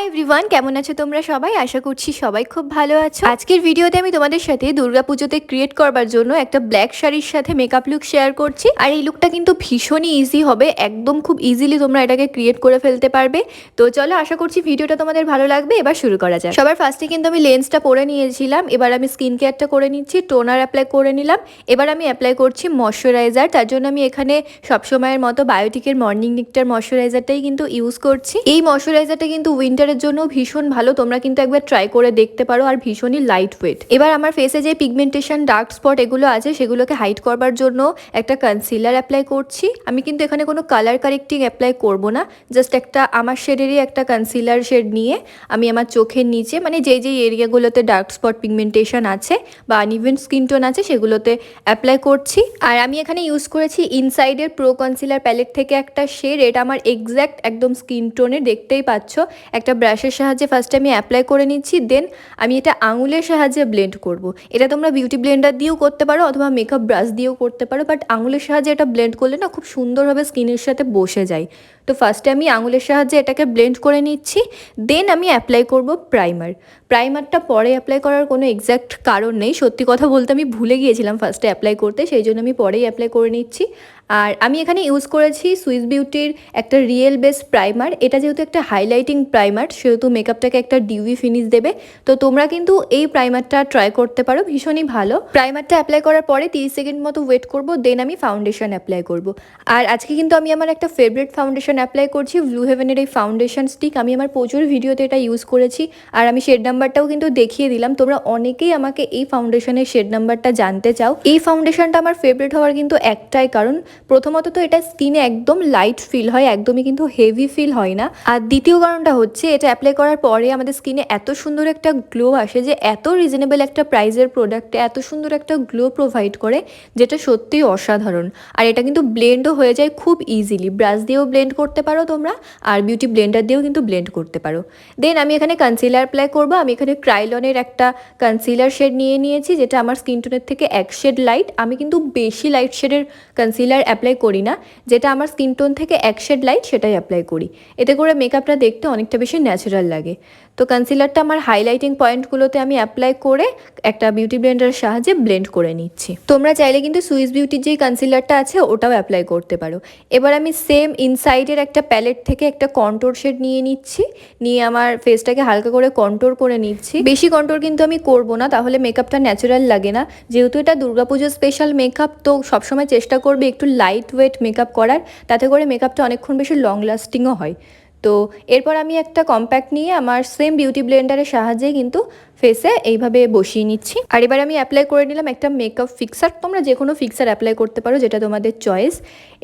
Hi everyone কেমন আছো তোমরা সবাই? আশা করছি সবাই খুব ভালো আছো। আজকের ভিডিওতে আমি তোমাদের সাথে দুর্গাপুজোতে ক্রিয়েট করবার জন্য একটা ব্ল্যাক শাড়ির সাথে মেকআপ লুক শেয়ার করছি। আর এই লুকটা কিন্তু ভীষণই ইজি হবে, একদম খুব ইজিলি তোমরা এটাকে ক্রিয়েট করে ফেলতে পারবে। তো চলো, আশা করছি ভিডিওটা তোমাদের ভালো লাগবে। এবার শুরু করা যাক। সবার ফার্স্টে কিন্তু আমি লেন্সটা পরে নিয়েছিলাম। এবার আমি স্কিন কেয়ারটা করে নিচ্ছি টোনার অ্যাপ্লাই করে নিলাম। এবার আমি অ্যাপ্লাই করছি ময়শ্চারাইজার তার জন্য আমি এখানে সবসময়ের মতো বায়োটিকের মর্নিং নিকটার ময়শ্চারাইজারটাই কিন্তু ইউজ করছি। এই ময়শ্চারাইজারটা কিন্তু উইন্টারের জন্য ভীষণ ভালো। তোমরা কিন্তু একবার ট্রাই করে দেখতে পারো আর ভীষণই লাইট ওয়েট এবার আমার ফেসে যে পিগমেন্টেশন ডার্ক স্পট এগুলো আছে, সেগুলোকে হাইড করবার জন্য একটা কনসিলার অ্যাপ্লাই করছি। আমি কিন্তু এখানে কোনো কালার কারেক্টিং অ্যাপ্লাই করব না। জাস্ট একটা আমার শেডেরই একটা কনসিলার শেড নিয়ে আমি আমার চোখের নিচে মানে যেই যেই এরিয়াগুলোতে ডার্ক স্পট পিগমেন্টেশন আছে বা আনইভেন স্কিন টোন আছে, সেগুলোতে অ্যাপ্লাই করছি। আর আমি এখানে ইউজ করেছি ইনসাইডের প্রো কনসিলার প্যালেট থেকে একটা শেড এটা আমার এক্স্যাক্ট একদম স্কিন টোনের দেখতেই পাচ্ছ। একটা ব্রাশের সাহায্যে ফার্স্টে আমি অ্যাপ্লাই করে নিচ্ছি দেন আমি এটা আঙুলের সাহায্যে ব্লেন্ড করব। এটা তোমরা বিউটি ব্লেন্ডার দিয়েও করতে পারো অথবা মেকআপ ব্রাশ দিয়েও করতে পারো বাট আঙুলের সাহায্যে এটা ব্লেন্ড করলে না খুব সুন্দরভাবে স্কিনের সাথে বসে যায়। তো ফার্স্টে আমি আঙুলের সাহায্যে এটাকে ব্লেন্ড করে নিচ্ছি দেন আমি অ্যাপ্লাই করব প্রাইমার প্রাইমারটা পরে অ্যাপ্লাই করার কোনো এক্স্যাক্ট কারণ নেই, সত্যি কথা বলতে আমি ভুলে গিয়েছিলাম ফার্স্টে অ্যাপ্লাই করতে, সেই জন্য আমি পরেই অ্যাপ্লাই করে নিচ্ছি। আর আমি এখানে ইউজ করেছি সুইস বিউটির একটা রিয়েল বেস প্রাইমার এটা যেহেতু একটা হাইলাইটিং প্রাইমার সেহেতু মেকআপটাকে একটা ডিউই ফিনিশ দেবে। তো তোমরা কিন্তু এই প্রাইমারটা ট্রাই করতে পারো, ভীষণই ভালো। প্রাইমারটা অ্যাপ্লাই করার পরে তিরিশ সেকেন্ড মতো ওয়েট করব দেন আমি ফাউন্ডেশন অ্যাপ্লাই করব। আর আজকে কিন্তু আমি আমার একটা ফেভারিট ফাউন্ডেশন অ্যাপ্লাই করছি ব্লু হেভেনের এই ফাউন্ডেশন স্টিক আমি আমার প্রচুর ভিডিওতে এটা ইউজ করেছি, আর আমি শেড নাম্বারটাও কিন্তু দেখিয়ে দিলাম। তোমরা অনেকেই আমাকে এই ফাউন্ডেশনের শেড নাম্বারটা জানতে চাও। এই ফাউন্ডেশনটা আমার ফেভারিট হওয়ার কিন্তু একটাই কারণ প্রথমত তো এটা স্কিনে একদম লাইট ফিল হয়, একদমই কিন্তু হেভি ফিল হয় না। আর দ্বিতীয় কারণটা হচ্ছে, এটা অ্যাপ্লাই করার পরে আমাদের স্কিনে এত সুন্দর একটা গ্লো আসে যে এত রিজনেবল একটা প্রাইজের প্রোডাক্টে এত সুন্দর একটা গ্লো প্রোভাইড করে, যেটা সত্যিই অসাধারণ। আর এটা কিন্তু ব্লেন্ডও হয়ে যায় খুব ইজিলি ব্রাশ দিয়েও ব্লেন্ড করতে পারো তোমরা, আর বিউটি ব্লেন্ডার দিয়েও কিন্তু ব্লেন্ড করতে পারো। দেন আমি এখানে কনসিলার অ্যাপ্লাই করব। আমি এখানে ক্রাইলনের একটা কনসিলার শেড নিয়ে নিয়েছি, যেটা আমার স্কিন টোনের থেকে এক শেড লাইট আমি কিন্তু বেশি লাইট শেডের কনসিলার অ্যাপ্লাই করি না। যেটা আমার স্কিন টোন থেকে এক শেড লাইট সেটাই অ্যাপ্লাই করি। এতে করে মেকআপটা দেখতে অনেকটা বেশি ন্যাচারাল লাগে। তো কনসিলারটা আমার হাইলাইটিং পয়েন্টগুলোতে আমি অ্যাপ্লাই করে একটা বিউটি ব্লেন্ডারের সাহায্যে ব্লেন্ড করে নিচ্ছি। তোমরা চাইলে কিন্তু সুইস বিউটির যেই কনসিলারটা আছে, ওটাও অ্যাপ্লাই করতে পারো। এবার আমি সেম ইনসাইডের একটা প্যালেট থেকে একটা কন্ট্রোর শেড নিয়ে নিচ্ছি। নিয়ে আমার ফেসটাকে হালকা করে কন্ট্রোর করে নিচ্ছি। বেশি কন্ট্রোর কিন্তু আমি করব না, তাহলে মেকআপটা ন্যাচারাল লাগে না। যেহেতু এটা দুর্গাপুজোর স্পেশাল মেকআপ তো সবসময় চেষ্টা করবে একটু লাইট ওয়েট মেকআপ করার, তাতে করে মেকআপটা অনেকক্ষণ বেশি লং লাস্টিংও হয়। তো এরপর আমি একটা কম্প্যাক্ট নিয়ে আমার সেম বিউটি ব্লেন্ডারের সাহায্যে কিন্তু ফেসে এইভাবে বসিয়ে নিচ্ছি। আর এবার আমি অ্যাপ্লাই করে নিলাম একটা মেকআপ ফিক্সার তোমরা যে কোনো ফিক্সার অ্যাপ্লাই করতে পারো, যেটা তোমাদের চয়েস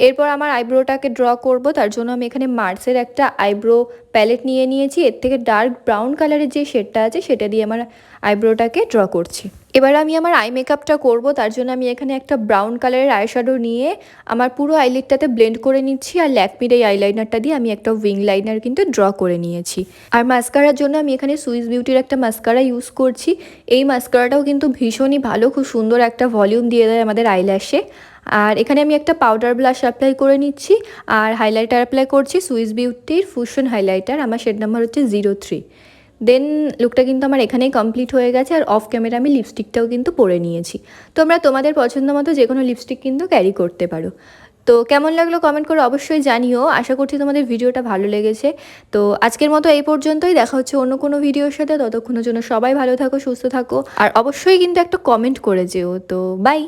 এরপর আমার আইব্রোটাকে ড্র করব, তার জন্য আমি এখানে মার্সের একটা আইব্রো প্যালেট নিয়ে নিয়েছি। এর থেকে ডার্ক ব্রাউন কালারের যে শেডটা আছে, সেটা দিয়ে আমার আইব্রোটাকে ড্র করছি। এবার আমি আমার আই মেকআপটা করব, তার জন্য আমি এখানে একটা ব্রাউন কালারের আইশ্যাডো নিয়ে আমার পুরো আইলিডটাতে ব্লেন্ড করে নিচ্ছি আর ল্যাকমির এই আইলাইনারটা দিয়ে আমি একটা উইং লাইনার কিন্তু ড্র করে নিয়েছি। আর মাস্কারার জন্য আমি এখানে সুইস বিউটির একটা মাস্কারা ইউজ করছি। এই মাস্কারাটাও কিন্তু ভীষণই ভালো, খুব সুন্দর একটা ভলিউম দিয়ে দেয় আমাদের আইল্যাশে আর এখানে আমি একটা পাউডার ব্লাশ অ্যাপ্লাই করে নিচ্ছি আর হাইলাইটার অ্যাপ্লাই করছি সুইস বিউটির ফুশন হাইলাইটার আমার শেড নাম্বার হচ্ছে জিরো থ্রি দেন লুকটা কিন্তু আমার এখানেই কমপ্লিট হয়ে গেছে আর অফ ক্যামেরা আমি লিপস্টিকটাও কিন্তু পরে নিয়েছি। তোমরা তোমাদের পছন্দ মতো যে কোনো লিপস্টিক কিন্তু ক্যারি করতে পারো। তো কেমন লাগল কমেন্ট করে অবশ্যই জানিও। আশা করছি তোমাদের ভিডিওটা ভালো লেগেছে। তো আজকের মতো এই পর্যন্তই। দেখা হচ্ছে অন্য কোনো ভিডিওর সাথে। ততক্ষণের জন্য সবাই ভালো থাকো, সুস্থ থাকো। আর অবশ্যই কিন্তু একটা কমেন্ট করে যেও। তো বাই